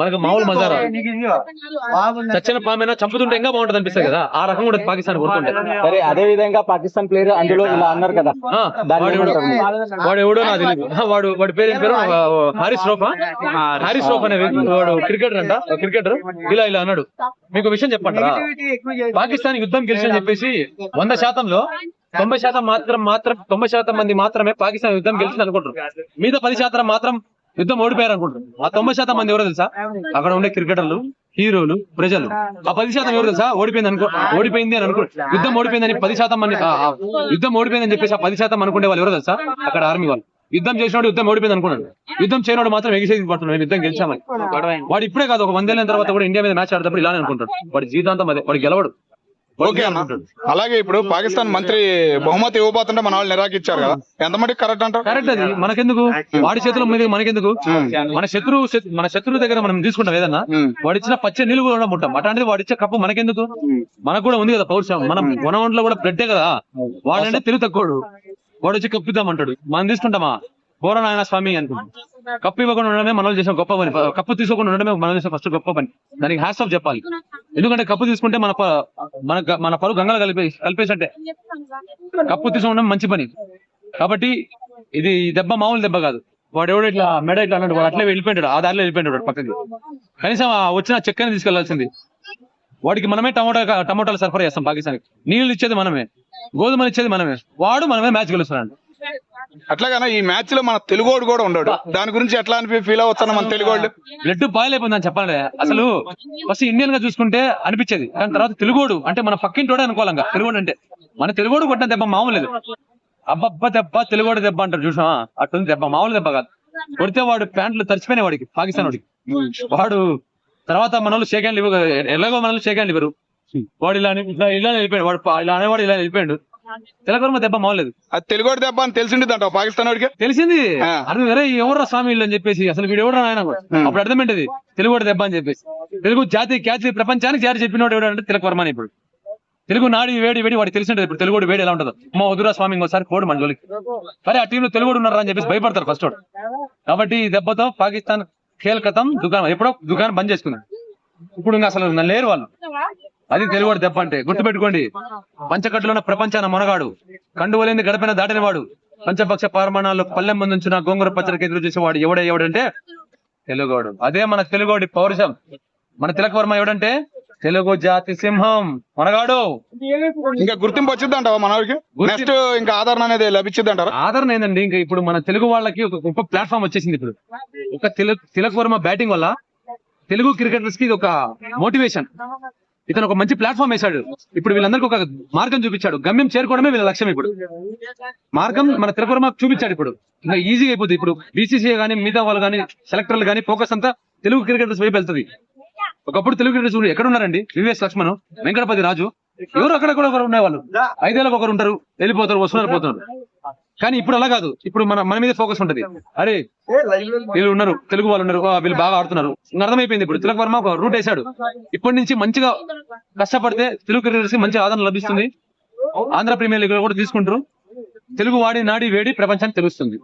మనకు మామూలు మజారా. చచ్చిన పామైనా చంపుతుంటే ఇంకా బాగుంటది అనిపిస్తుంది కదా. ఆ రకం కూడా పాకిస్తాన్ సరే అదే విధంగా పాకిస్తాన్ ప్లేయర్ అందులో ఇలా అన్నారు కదా. వాడు ఎవడో- నాకు తెలియదు వాడు వాడి పేరు ఏం పేరు? హారిస్ రోఫా? హారిస్ రోఫ్. అనే వ్యక్తి. వాడు క్రికెటర్ అంట. క్రికెటర్. ఇలా ఇలా అన్నాడు. మీకు విషయం చెప్పంటారా? పాకిస్తాన్ యుద్ధం గెలిచని చెప్పేసి వంద శాతంలో తొంభై శాతం మాత్రం మాత్రం తొంభై శాతం మంది మాత్రమే పాకిస్తాన్ యుద్ధం గెలిచింది అనుకుంటారు. మిగతా పది శాతం మాత్రం యుద్ధం ఓడిపోయారు అనుకుంటారు. ఆ తొంభై శాతం మంది ఎవరో తెలుసా? అక్కడ ఉండే క్రికెటర్లు హీరోలు ప్రజలు. ఆ పది శాతం ఎవరు తెలుసా? ఓడిపోయింది అనుకో ఓడిపోయింది అని అనుకో యుద్ధం ఓడిపోయిందని పది శాతం మంది యుద్ధం ఓడిపోయిందని చెప్పేసి ఆ పది శాతం అనుకునే వాళ్ళు ఎవరు తెలుసా? అక్కడ ఆర్మీ వాళ్ళు. యుద్ధం చేసినోడు యుద్ధం ఓడిపోయింది అనుకున్నాడు. యుద్ధం చేయనోడు మాత్రం ఎగిసేది పడుతున్నాడు. యుద్ధం గెలిచామని. వాడు ఇప్పుడే కాదు ఒక వందేళ్ళ తర్వాత కూడా ఇండియా మీద మ్యాచ్ ఆడేటప్పుడు ఇలానే అనుకుంటాడు. వాడి జీవితాంతం అదే. వాడు గెలవడు. వాడు ఓకే అన్న. అలాగే ఇప్పుడు పాకిస్తాన్ మంత్రి బహుమతి ఇవ్వబోతుంటే మన వాళ్ళు నిరాకరించారు కదా. ఎంత మటుకు కరెక్ట్ అంటారు? కరెక్ట్ అది. మనకెందుకు? వాడి చేతుల మీద మనకెందుకు? మన శత్రువు శత్- మన శత్రువు దగ్గర మనం తీసుకుంటాం ఏదన్నా. ఉమ్. వాడు ఇచ్చిన పచ్చ నీళ్ళు కూడా ముట్టాం. అట్లాంటిది వాడు ఇచ్చే కప్పు మనకెందుకు? మనకు కూడా ఉంది కదా పౌరుషం. మనం మన ఒంట్లో కూడా బ్లడ్డే కదా. వాడంటే తెలివి తక్కువడు. వాడు వచ్చి కప్పు ఇద్దామంటాడు మనం తీసుకుంటామా? పోరా నాయన స్వామి అనుకుంటాం కప్పు ఇవ్వకుండా ఉండడమే మనం చేసిన గొప్ప పని. కప్పు తీసుకోకుండా ఉండడమే మనం చేసిన ఫస్ట్ గొప్ప పని. దానికి హ్యాస్ ఆఫ్ చెప్పాలి. ఎందుకంటే కప్పు తీసుకుంటే మన మన మన పరు గంగలు కలిపే కలిపేసంటే కప్పు తీసుకోవడం మంచి పని. కాబట్టి ఇది దెబ్బ మామూలు దెబ్బ కాదు. వాడు ఎవడో ఇట్లా మెడ ఇట్లా అన్నాడు వాడు అట్లే వెళ్ళిపోయాడు ఆ దారిలో వెళ్ళిపోయాడు వాడు పక్కకి. కనీసం వచ్చిన చెక్కని తీసుకెళ్ళాల్సింది. వాడికి మనమే టమోటా టమోటాలు సరఫరా చేస్తాం పాకిస్తాన్ నీళ్ళు ఇచ్చేది మనమే గోధుమలు ఇచ్చేది మనమే. వాడు మనమే మ్యాచ్ గెలుస్తున్నాడు అట్లాగనే ఈ మ్యాచ్లో మన తెలుగోడు కూడా ఉండడు. దాని గురించి ఎట్లా అని ఫీల్ అవుతున్నా మన తెలుగోళ్ళు? బ్లడ్ బాయిల్ అయిపోయిందని చెప్పాలి. అసలు ఫస్ట్ ఇండియన్గా చూసుకుంటే అనిపించేది. కానీ తర్వాత తెలుగోడు అంటే మన పక్కింటోడే అనుకోవాలంగా తెలుగోడు అంటే మన తెలుగోడు కొట్టిన దెబ్బ మామూలు లేదు. అబ్బబ్బ దెబ్బ తెలుగోడు దెబ్బ అంటారు చూసా అట్టుంది దెబ్బ మామూలు దెబ్బ కాదు. కొడితే వాడు ప్యాంట్లు తడిచిపోయినాయి వాడికి పాకిస్తాన్ వాడికి వాడు తర్వాత మన వాళ్ళు షేక్ హ్యాండ్ ఎలాగో మన వాళ్ళు షేక్ హ్యాండ్ ఇవ్వరు. వాడు ఇలా ఇలా వెళ్ళిపోయాడు. వాడు ఇలా అనేవాడు ఇలా వెళ్ళిపోయాడు. తెలకర్మ దెబ్బ మామూలేదు అది తెలుగోడు దెబ్బ అని తెలిసిండి అంటావు పాకిస్తాన్ వాడికి? తెలిసింది. అర్థం వేరే ఎవరు స్వామి వీళ్ళు అని చెప్పేసి అసలు వీడు ఎవరు ఆయన అప్పుడు అర్థమైంటది తెలుగు దెబ్బ అని చెప్పేసి. తెలుగు జాతి ఖ్యాతి ప్రపంచానికి జాతి చెప్పినోడు ఎవడు అంటే తిలక వర్మని ఇప్పుడు. తెలుగు నాడి వేడి వేడి వాడికి తెలిసి ఇప్పుడు తెలుగు వేడి ఎలా ఉంటుందో. మా వదురా స్వామి ఇంకోసారి కోడు మన జోలికి. సరే ఆ టీంలో తెలుగు ఉన్నారా అని చెప్పేసి భయపడతారు ఫస్ట్ వాడు. కాబట్టి ఈ దెబ్బతో పాకిస్తాన్ ఖేల్ కథం దుకాణం ఎప్పుడో దుకాణం బంద్ చేసుకున్నాడు. ఇప్పుడు ఇంకా అసలు లేరు వాళ్ళు. అది తెలుగువాడు దెబ్బ అంటే. గుర్తుపెట్టుకోండి. పంచకట్టులో ప్రపంచాన మొనగాడు. కండువలేని గడపన దాటిన వాడు పంచపక్ష పారమాణాలు పల్లెం ముందుంచిన గోంగూర పచ్చడికి ఎదురు చేసేవాడు ఎవడే ఎవడంటే? తెలుగోడు. అదే మన తెలుగోడి పౌరుషం. మన తిలక వర్మ ఎవడంటే? తెలుగు జాతి సింహం. మొనగాడు. ఇంకా గుర్తింపు వచ్చింది అంటావా మన వాడికి నెక్స్ట్ ఇంకా ఆదరణ అనేది లభించింది అంటారా ఆదరణ ఏందండి? ఇంకా ఇప్పుడు మన తెలుగు వాళ్ళకి ఒక గొప్ప ప్లాట్ఫామ్ వచ్చేసింది ఇప్పుడు. ఒక తిలక్ తిలక్ వర్మ బ్యాటింగ్ వల్ల తెలుగు క్రికెటర్స్కి ఇది ఒక మోటివేషన్. ఇతను ఒక మంచి ప్లాట్ఫామ్ వేశాడు. ఇప్పుడు వీళ్ళందరికీ ఒక మార్గం చూపించాడు. గమ్యం చేరుకోవడమే వీళ్ళ లక్ష్యం ఇప్పుడు. మార్గం మన త్రిపురమ చూపించాడు ఇప్పుడు. ఇంకా ఈజీగా అయిపోతుంది ఇప్పుడు. బీసీసీ కానీ మిగతా వాళ్ళు కానీ సెలెక్టర్లు కానీ ఫోకస్ అంతా తెలుగు క్రికెటర్స్ వైపు వెళ్తుంది. ఒకప్పుడు తెలుగు క్రికెటర్స్ ఎక్కడ ఉన్నారండి? వివిఎస్ లక్ష్మణ్ వెంకటపతి రాజు. ఎవరు అక్కడ కూడా ఒకరు ఉండేవాళ్ళు? ఐదేళ్ళకి ఒకరు ఉంటారు వెళ్ళిపోతారు వస్తున్నారు పోతున్నారు. కానీ ఇప్పుడు అలా కాదు. ఇప్పుడు మన మన మీద ఫోకస్ ఉంటది. అరే వీళ్ళు ఉన్నారు తెలుగు వాళ్ళు ఉన్నారు వీళ్ళు బాగా ఆడుతున్నారు. అర్థమైపోయింది ఇప్పుడు. తిలక్ వర్మ ఒక రూట్ వేసాడు ఇప్పటి నుంచి మంచిగా కష్టపడితే తెలుగు క్రికెటర్స్కి మంచి ఆదరణ లభిస్తుంది. ఆంధ్ర ప్రీమియర్ లీగ్ కూడా తీసుకుంటారు. తెలుగు వాడి నాడి వేడి ప్రపంచానికి తెలుస్తుంది.